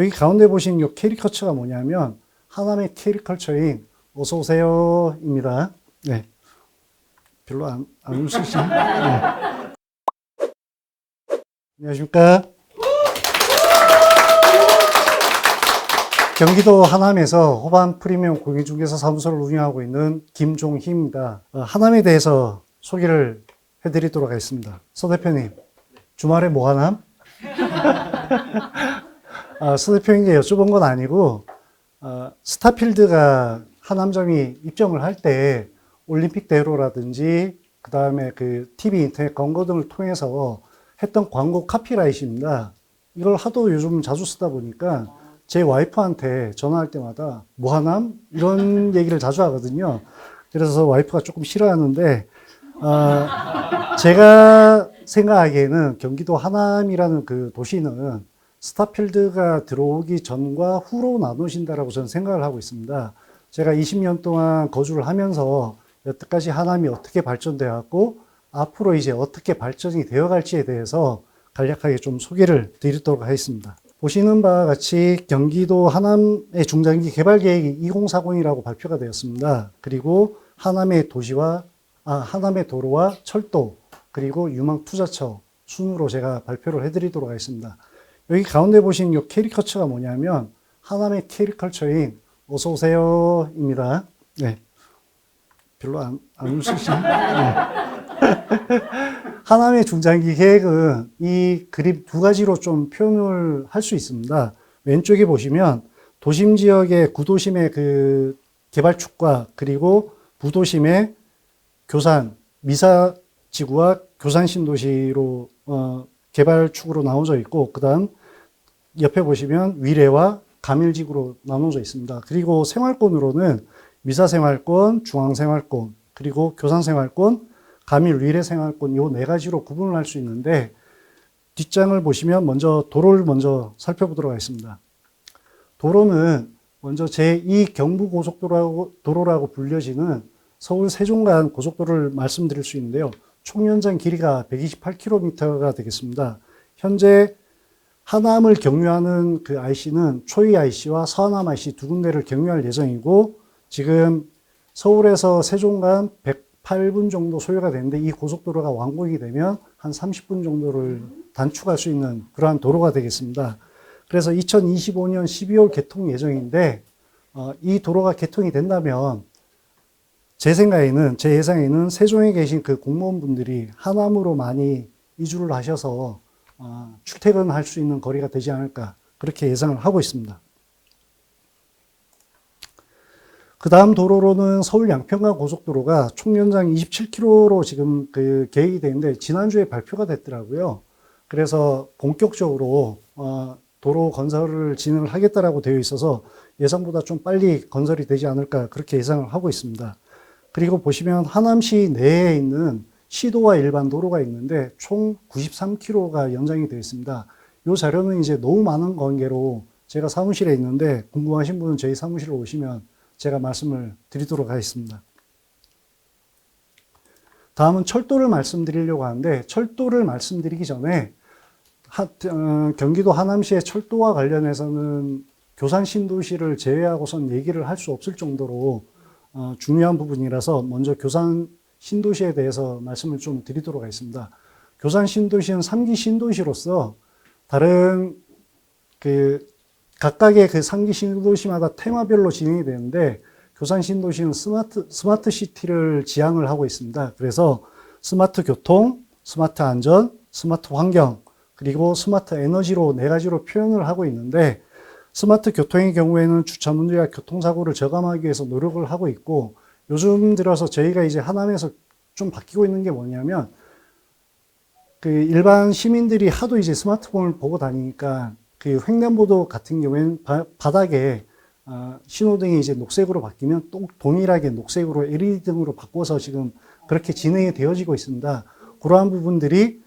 여기 가운데 보신 이 캐리커처가 뭐냐면 하남의 캐리컬처인 어서 오세요입니다. 네. 별로 안, 안 웃으시네. 네. 안녕하십니까. 경기도 하남에서 호반 프리미엄 공인중개사 사무소를 운영하고 있는 김종희입니다. 어, 하남에 대해서 소개를 해드리도록 하겠습니다. 서 대표님, 주말에 뭐 하남? 아, 서 대표님께 여쭤본 건 아니고, 어, 스타필드가 하남점이 입점을 할 때 올림픽 대로라든지, 그 다음에 그 TV, 인터넷 광고 등을 통해서 했던 광고 카피라이트입니다. 이걸 하도 요즘 자주 쓰다 보니까 제 와이프한테 전화할 때마다 뭐하남? 이런 얘기를 자주 하거든요. 그래서 와이프가 조금 싫어하는데, 어, 제가 생각하기에는 경기도 하남이라는 그 도시는 스타필드가 들어오기 전과 후로 나누신다라고 저는 생각을 하고 있습니다. 제가 20년 동안 거주를 하면서 여태까지 하남이 어떻게 발전되어 왔고 앞으로 이제 어떻게 발전이 되어 갈지에 대해서 간략하게 좀 소개를 드리도록 하겠습니다. 보시는 바와 같이 경기도 하남의 중장기 개발 계획이 2040이라고 발표가 되었습니다. 그리고 하남의 도시와 아, 하남의 도로와 철도 그리고 유망 투자처 순으로 제가 발표를 해드리도록 하겠습니다. 여기 가운데 보신 이 캐리커처가 뭐냐면 하남의 캐리컬처인 어서 오세요입니다. 네. 별로 안, 안 웃으시네. 네. 하남의 중장기 계획은 이 그림 두 가지로 좀 표현을 할 수 있습니다. 왼쪽에 보시면 도심 지역의 구도심의 그 개발축과 그리고 부도심의 교산, 미사 지구와 교산 신도시로 어, 개발축으로 나눠져 있고 그 다음 옆에 보시면 위례와 가밀지구로 나눠져 있습니다. 그리고 생활권으로는 미사생활권, 중앙생활권, 그리고 교산생활권, 가밀 위례 생활권 요 네 가지로 구분을 할 수 있는데 뒷장을 보시면 먼저 도로를 먼저 살펴보도록 하겠습니다. 도로는 먼저 제2 경부고속도로라고 도로라고 불려지는 서울 세종간 고속도로를 말씀드릴 수 있는데요. 총 연장 길이가 128km가 되겠습니다. 현재 하남을 경유하는 그 IC는 초이 IC와 서하남 IC 두 군데를 경유할 예정이고 지금 서울에서 세종간 108분 정도 소요가 되는데 이 고속도로가 완공이 되면 한 30분 정도를 단축할 수 있는 그러한 도로가 되겠습니다. 그래서 2025년 12월 개통 예정인데 어, 이 도로가 개통이 된다면 제 생각에는 제 예상에는 세종에 계신 그 공무원분들이 하남으로 많이 이주를 하셔서 어, 출퇴근할 수 있는 거리가 되지 않을까 그렇게 예상을 하고 있습니다. 그 다음 도로로는 서울 양평간 고속도로가 총 연장 27km로 지금 그 계획이 되는데 지난주에 발표가 됐더라고요. 그래서 본격적으로 어, 도로 건설을 진행을 하겠다라고 되어 있어서 예상보다 좀 빨리 건설이 되지 않을까 그렇게 예상을 하고 있습니다. 그리고 보시면 하남시 내에 있는 시도와 일반 도로가 있는데 총 93km가 연장이 되어 있습니다. 이 자료는 이제 너무 많은 관계로 제가 사무실에 있는데 궁금하신 분은 저희 사무실로 오시면 제가 말씀을 드리도록 하겠습니다. 다음은 철도를 말씀드리려고 하는데 철도를 말씀드리기 전에 하, 어, 경기도 하남시의 철도와 관련해서는 교산 신도시를 제외하고선 얘기를 할 수 없을 정도로 어, 중요한 부분이라서 먼저 교산 신도시에 대해서 말씀을 좀 드리도록 하겠습니다. 교산 신도시는 3기 신도시로서 다른 그 각각의 그 3기 신도시마다 테마별로 진행이 되는데 교산 신도시는 스마트 스마트 시티를 지향을 하고 있습니다. 그래서 스마트 교통, 스마트 안전, 스마트 환경, 그리고 스마트 에너지로 네 가지로 표현을 하고 있는데 스마트 교통의 경우에는 주차 문제와 교통사고를 저감하기 위해서 노력을 하고 있고 요즘 들어서 저희가 이제 하남에서 좀 바뀌고 있는 게 뭐냐면 그 일반 시민들이 하도 이제 스마트폰을 보고 다니니까 그 횡단보도 같은 경우에는 바, 바닥에 어, 신호등이 이제 녹색으로 바뀌면 또 동일하게 녹색으로 LED 등으로 바꿔서 지금 그렇게 진행이 되어지고 있습니다. 그러한 부분들이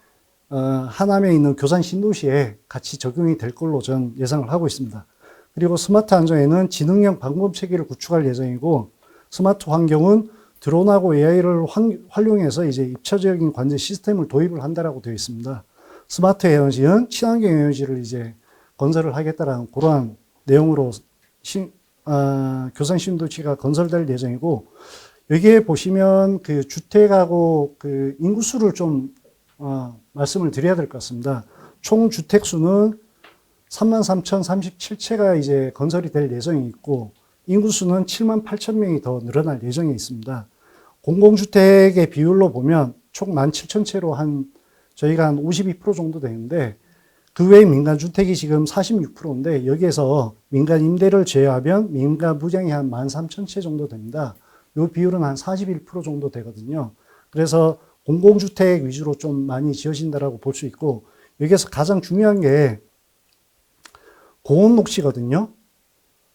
어, 하남에 있는 교산 신도시에 같이 적용이 될 걸로 전 예상을 하고 있습니다. 그리고 스마트 안전에는 지능형 방범 체계를 구축할 예정이고 스마트 환경은 드론하고 AI를 활용해서 이제 입체적인 관제 시스템을 도입을 한다라고 되어 있습니다. 스마트 에너지는 친환경 에너지를 이제 건설을 하겠다라는 그러한 내용으로 신, 아, 교산 신도시가 건설될 예정이고 여기에 보시면 그 주택하고 그 인구수를 좀 어, 말씀을 드려야 될 것 같습니다. 총 주택 수는 33,037채가 이제 건설이 될 예정이 있고 인구수는 7만 8천 명이 더 늘어날 예정이 있습니다. 공공주택의 비율로 보면 총 17,000채로 한 저희가 한 52% 정도 되는데 그 외에 민간주택이 지금 46%인데 여기에서 민간 임대를 제외하면 민간 부장이 한 13,000채 정도 됩니다. 요 비율은 한 41% 정도 되거든요. 그래서 공공주택 위주로 좀 많이 지어진다라고 볼 수 있고 여기에서 가장 중요한 게 고온 녹지거든요.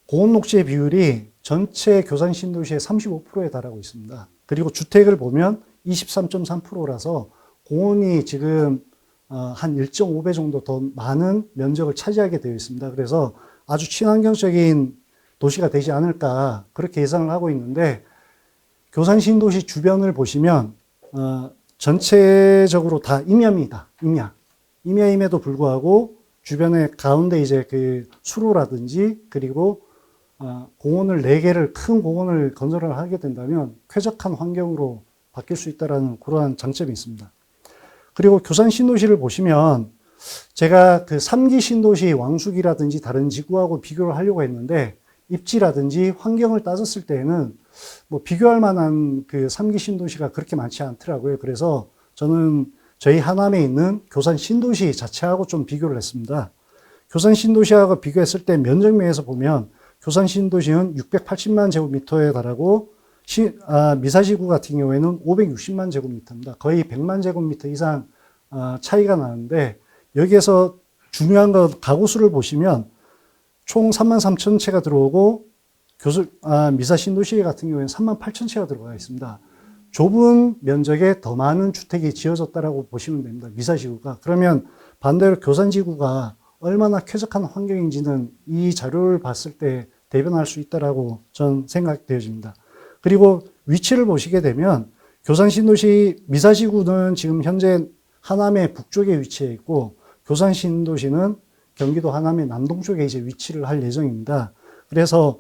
고온 녹지의 비율이 전체 교산 신도시의 35%에 달하고 있습니다. 그리고 주택을 보면 23.3%라서 고온이 지금 어, 한 1.5배 정도 더 많은 면적을 차지하게 되어 있습니다. 그래서 아주 친환경적인 도시가 되지 않을까 그렇게 예상을 하고 있는데 교산 신도시 주변을 보시면 어, 전체적으로 다 임야입니다. 임야. 임야임에도 불구하고 주변에 가운데 이제 그 수로라든지 그리고 어, 공원을 네 개를 큰 공원을 건설을 하게 된다면 쾌적한 환경으로 바뀔 수 있다라는 그러한 장점이 있습니다. 그리고 교산 신도시를 보시면 제가 그 3기 신도시 왕숙이라든지 다른 지구하고 비교를 하려고 했는데 입지라든지 환경을 따졌을 때에는 뭐 비교할 만한 그 3기 신도시가 그렇게 많지 않더라고요. 그래서 저는 저희 하남에 있는 교산 신도시 자체하고 좀 비교를 했습니다. 교산 신도시하고 비교했을 때 면적면에서 보면 교산 신도시는 680만 제곱미터에 달하고 시, 아, 미사지구 같은 경우에는 560만 제곱미터입니다. 거의 100만 제곱미터 이상 아, 차이가 나는데 여기에서 중요한 건 가구 수를 보시면 총 3만 3천 채가 들어오고 교수, 아, 미사 신도시 같은 경우에는 3만 8천 채가 들어가 있습니다. 좁은 면적에 더 많은 주택이 지어졌다라고 보시면 됩니다. 미사지구가. 그러면 반대로 교산지구가 얼마나 쾌적한 환경인지는 이 자료를 봤을 때 대변할 수 있다라고 전 생각되어집니다. 그리고 위치를 보시게 되면 교산 신도시 미사지구는 지금 현재 하남의 북쪽에 위치해 있고 교산 신도시는 경기도 하남의 남동쪽에 이제 위치를 할 예정입니다. 그래서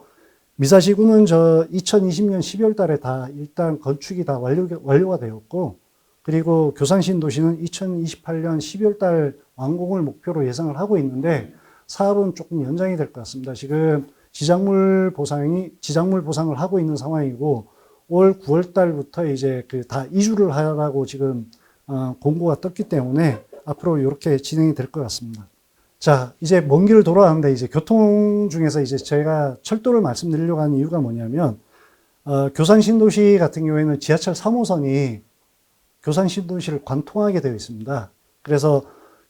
미사시구는 저 2020년 12월 달에 다 일단 건축이 다 완료, 완료가 되었고, 그리고 교산신도시는 2028년 12월 달 완공을 목표로 예상을 하고 있는데, 사업은 조금 연장이 될 것 같습니다. 지금 지작물 보상이, 지작물 보상을 하고 있는 상황이고, 올 9월 달부터 이제 그 다 이주를 하라고 지금 어, 공고가 떴기 때문에 앞으로 이렇게 진행이 될 것 같습니다. 자, 이제 먼 길을 돌아가는데 이제 교통 중에서 이제 저희가 철도를 말씀드리려고 하는 이유가 뭐냐면, 어, 교산 신도시 같은 경우에는 지하철 3호선이 교산 신도시를 관통하게 되어 있습니다. 그래서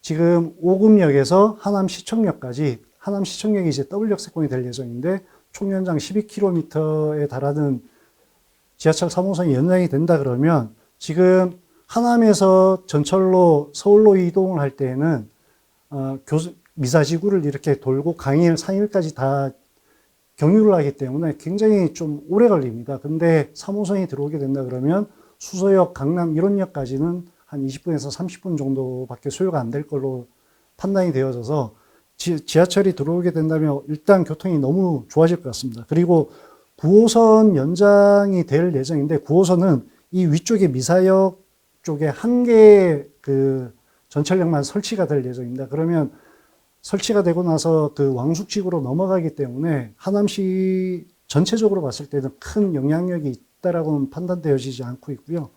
지금 오금역에서 하남 시청역까지 하남 시청역이 이제 더블 역세권이 될 예정인데 총 연장 12km에 달하는 지하철 3호선이 연장이 된다 그러면 지금 하남에서 전철로 서울로 이동을 할 때에는 어, 교수, 미사지구를 이렇게 돌고 강일, 상일까지 다 경유를 하기 때문에 굉장히 좀 오래 걸립니다. 근데 3호선이 들어오게 된다 그러면 수서역, 강남 이런 역까지는 한 20분에서 30분 정도밖에 소요가 안 될 걸로 판단이 되어져서 지, 지하철이 들어오게 된다면 일단 교통이 너무 좋아질 것 같습니다. 그리고 9호선 연장이 될 예정인데 9호선은 이 위쪽에 미사역 쪽에 한 개의 그 전철역만 설치가 될 예정입니다. 그러면 설치가 되고 나서 그 왕숙지구로 넘어가기 때문에 하남시 전체적으로 봤을 때는 큰 영향력이 있다라고는 판단되어지지 않고 있고요.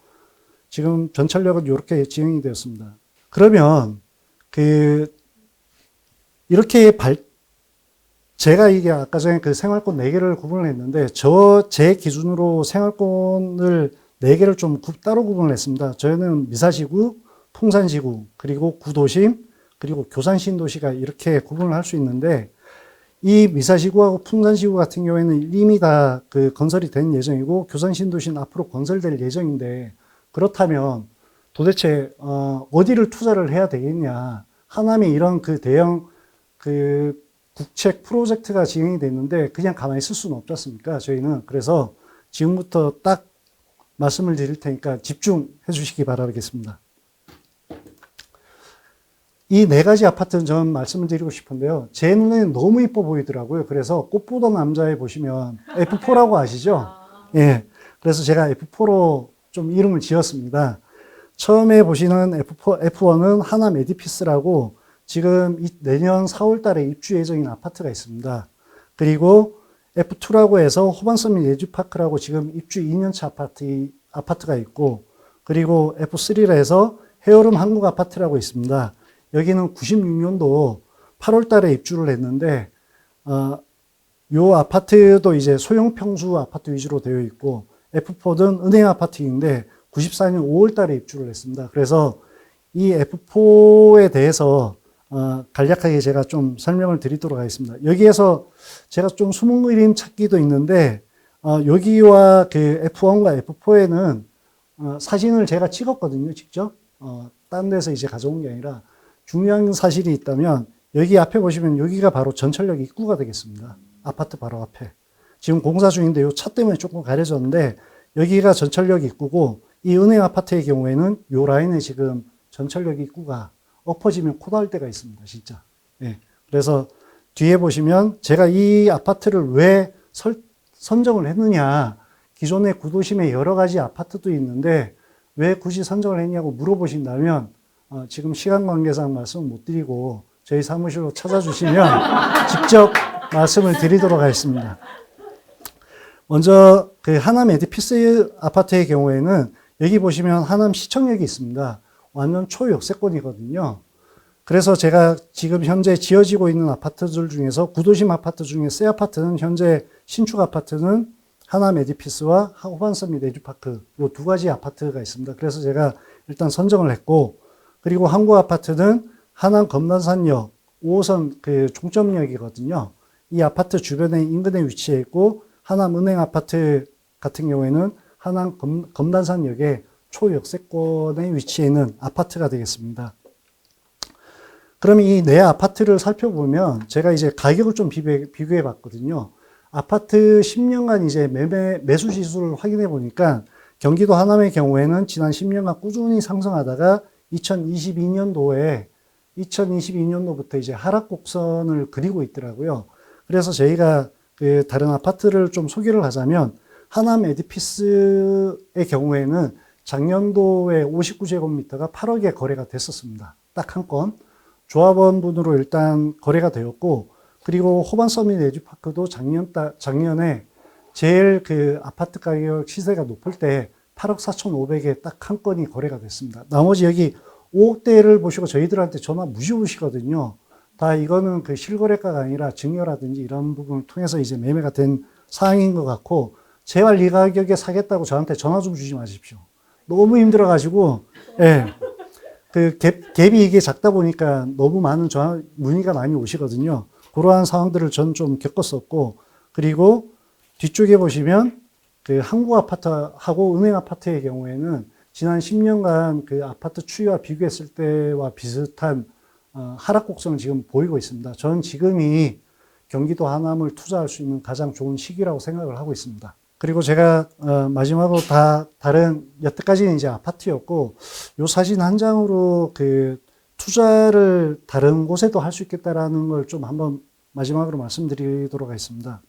지금 전철역은 이렇게 진행이 되었습니다. 그러면 그 이렇게 발 제가 이게 아까 전에 그 생활권 4개를 구분을 했는데 저 제 기준으로 생활권을 4개를 좀 따로 구분을 했습니다. 저희는 미사시구, 풍산지구, 그리고 구도심, 그리고 교산신도시가 이렇게 구분을 할 수 있는데 이 미사시구하고 풍산시구 같은 경우에는 이미 다 그 건설이 된 예정이고 교산신도시는 앞으로 건설될 예정인데 그렇다면 도대체 어, 어디를 투자를 해야 되겠냐 하남에 이런 그 대형 그 국책 프로젝트가 진행이 됐는데 그냥 가만히 있을 수는 없지 않습니까 저희는 그래서 지금부터 딱 말씀을 드릴 테니까 집중해 주시기 바라겠습니다. 이 네 가지 아파트는 저는 말씀을 드리고 싶은데요. 제 눈에는 너무 이뻐 보이더라고요. 그래서 꽃보던 남자에 보시면 F4라고 아시죠? 예. 그래서 제가 F4로 좀 이름을 지었습니다. 처음에 보시는 F4, F1은 하남 에디피스라고 지금 이- 내년 4월 달에 입주 예정인 아파트가 있습니다. 그리고 F2라고 해서 호반서민 예주파크라고 지금 입주 2년차 아파트, 아파트가 있고, 그리고 F3라 해서 헤어룸 한국 아파트라고 있습니다. 여기는 96년도 8월 달에 입주를 했는데, 어, 요 아파트도 이제 소형 평수 아파트 위주로 되어 있고, F4는 은행 아파트인데, 94년 5월 달에 입주를 했습니다. 그래서 이 F4에 대해서 어, 간략하게 제가 좀 설명을 드리도록 하겠습니다. 여기에서 제가 좀 숨은 그림 찾기도 있는데, 어, 여기와 그 F1과 F4에는 어, 사진을 제가 찍었거든요, 직접. 어, 딴 데서 이제 가져온 게 아니라 중요한 사실이 있다면 여기 앞에 보시면 여기가 바로 전철역 입구가 되겠습니다. 아파트 바로 앞에. 지금 공사 중인데 요차 때문에 조금 가려졌는데 여기가 전철역 입구고 이 은행 아파트의 경우에는 요 라인에 지금 전철역 입구가 엎어지면 코다할 때가 있습니다. 진짜. 예. 그래서 뒤에 보시면 제가 이 아파트를 왜 설- 선정을 했느냐. 기존의 구도심에 여러 가지 아파트도 있는데 왜 굳이 선정을 했냐고 물어보신다면 어, 지금 시간 관계상 말씀을 못 드리고 저희 사무실로 찾아주시면 직접 말씀을 드리도록 하겠습니다. 먼저 그 하남 에디피스 아파트의 경우에는 여기 보시면 하남 시청역이 있습니다. 완전 초역세권이거든요. 그래서 제가 지금 현재 지어지고 있는 아파트들 중에서 구도심 아파트 중에 새 아파트는 현재 신축 아파트는 하남 에디피스와 호반섬 및 에듀파크 이 두 가지 아파트가 있습니다. 그래서 제가 일단 선정을 했고 그리고 한국 아파트는 하남 검단산역 5호선 그 종점역이거든요. 이 아파트 주변에 인근에 위치해 있고 하남 은행 아파트 같은 경우에는 하남 검, 검단산역에 초역세권에 위치해 있는 아파트가 되겠습니다. 그러면 이네 아파트를 살펴보면 제가 이제 가격을 좀 비교해 봤거든요. 아파트 10년간 이제 매매, 매수 지수를 확인해 보니까 경기도 하남의 경우에는 지난 10년간 꾸준히 상승하다가 2022년도에 2022년도부터 이제 하락 곡선을 그리고 있더라고요. 그래서 저희가 그 다른 아파트를 좀 소개를 하자면 하남 에디피스의 경우에는 작년도에 59제곱미터가 8억에 거래가 됐었습니다. 딱 한 건. 조합원분으로 일단 거래가 되었고, 그리고 호반 서밋 에듀파크도 작년, 따, 작년에 제일 그 아파트 가격 시세가 높을 때 8억 4,500에 딱 한 건이 거래가 됐습니다. 나머지 여기 5억대를 보시고 저희들한테 전화 무시 오시거든요. 다 이거는 그 실거래가가 아니라 증여라든지 이런 부분을 통해서 이제 매매가 된 사항인 것 같고, 제발 이 가격에 사겠다고 저한테 전화 좀 주지 마십시오. 너무 힘들어가지고, 예. 그 갭, 갭이 이게 작다 보니까 너무 많은 전화, 문의가 많이 오시거든요. 그러한 상황들을 전 좀 겪었었고, 그리고 뒤쪽에 보시면 그 한국 아파트하고 은행 아파트의 경우에는 지난 10년간 그 아파트 추이와 비교했을 때와 비슷한 어, 하락 곡선을 지금 보이고 있습니다. 저는 지금이 경기도 하남을 투자할 수 있는 가장 좋은 시기라고 생각을 하고 있습니다. 그리고 제가 어, 마지막으로 다 다른 여태까지는 이제 아파트였고 요 사진 한 장으로 그 투자를 다른 곳에도 할 수 있겠다라는 걸 좀 한번 마지막으로 말씀드리도록 하겠습니다.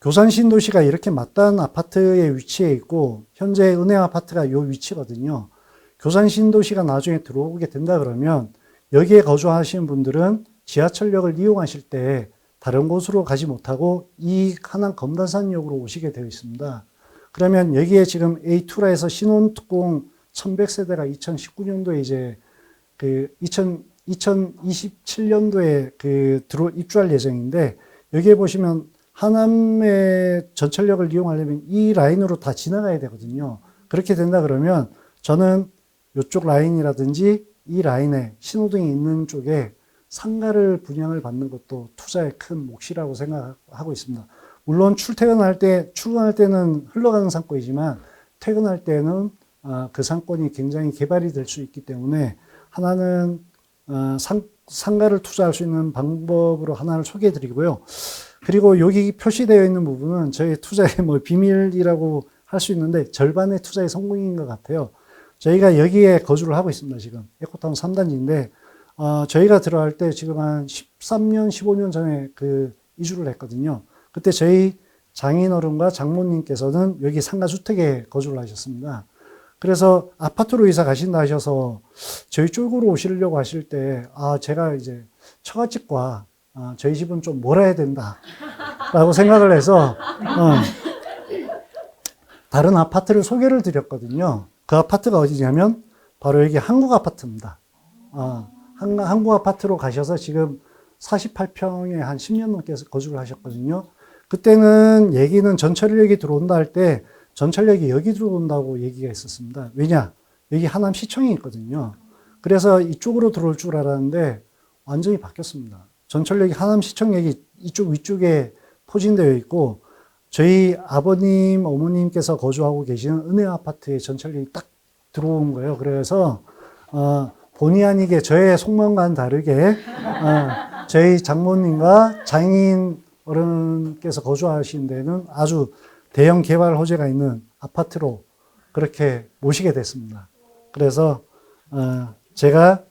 교산 신도시가 이렇게 맞닿은 아파트에 위치해 있고 현재 은행 아파트가 요 위치거든요. 교산 신도시가 나중에 들어오게 된다 그러면 여기에 거주하시는 분들은 지하철역을 이용하실 때 다른 곳으로 가지 못하고 이 하남 검단산역으로 오시게 되어 있습니다. 그러면 여기에 지금 A2라 해서 신혼특공 1100세대가 2019년도에 이제 그 2000, 2027년도에 그 들어 입주할 예정인데 여기에 보시면 하남의 전철역을 이용하려면 이 라인으로 다 지나가야 되거든요. 그렇게 된다 그러면 저는 이쪽 라인이라든지 이 라인에 신호등이 있는 쪽에 상가를 분양을 받는 것도 투자의 큰 몫이라고 생각하고 있습니다. 물론 출퇴근할 때, 출근할 때는 흘러가는 상권이지만 퇴근할 때는 아, 그 상권이 굉장히 개발이 될 수 있기 때문에 하나는 어, 상, 상가를 투자할 수 있는 방법으로 하나를 소개해 드리고요. 그리고 여기 표시되어 있는 부분은 저희 투자의 뭐 비밀이라고 할 수 있는데 절반의 투자의 성공인 것 같아요. 저희가 여기에 거주를 하고 있습니다. 지금 에코타운 3단지인데 어, 저희가 들어갈 때 지금 한 13년, 15년 전에 그 이주를 했거든요. 그때 저희 장인어른과 장모님께서는 여기 상가 주택에 거주를 하셨습니다. 그래서 아파트로 이사 가신다 하셔서 저희 쪽으로 오시려고 하실 때, 아, 제가 이제 처갓집과 아, 저희 집은 좀 몰아야 된다. 라고 생각을 해서, 어, 다른 아파트를 소개를 드렸거든요. 그 아파트가 어디냐면, 바로 여기 한국 아파트입니다. 아, 한, 한국 아파트로 가셔서 지금 48평에 한 10년 넘게 거주를 하셨거든요. 그때는 얘기는 전철역이 들어온다 할 때 전철역이 여기 들어온다고 얘기가 있었습니다. 왜냐? 여기 하남 시청이 있거든요. 그래서 이쪽으로 들어올 줄 알았는데 완전히 바뀌었습니다. 전철역이 하남 시청역이 이쪽 위쪽에 포진되어 있고 저희 아버님, 어머님께서 거주하고 계시는 은혜 아파트에 전철역이 딱 들어온 거예요. 그래서 어, 본의 아니게 저의 속마음과는 다르게 어, 저희 장모님과 장인 어른께서 거주하신 데는 아주 대형 개발 호재가 있는 아파트로 그렇게 모시게 됐습니다. 그래서 어, 제가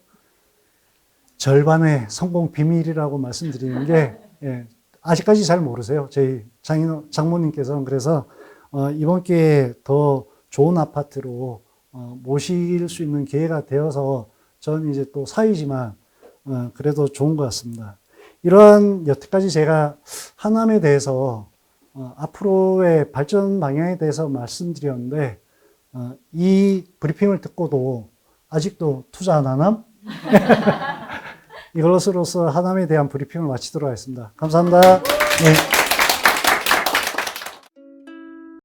절반의 성공 비밀이라고 말씀드리는 게 예, 아직까지 잘 모르세요. 저희 장인 장모님께서는 그래서 어, 이번 기회에 더 좋은 아파트로 어, 모실 수 있는 기회가 되어서 저는 이제 또 사위지만 어, 그래도 좋은 것 같습니다. 이러한 여태까지 제가 하남에 대해서 어, 앞으로의 발전 방향에 대해서 말씀드렸는데 어, 이 브리핑을 듣고도 아직도 투자 안 하남? 이것으로서 하남에 대한 브리핑을 마치도록 하겠습니다. 감사합니다. 네.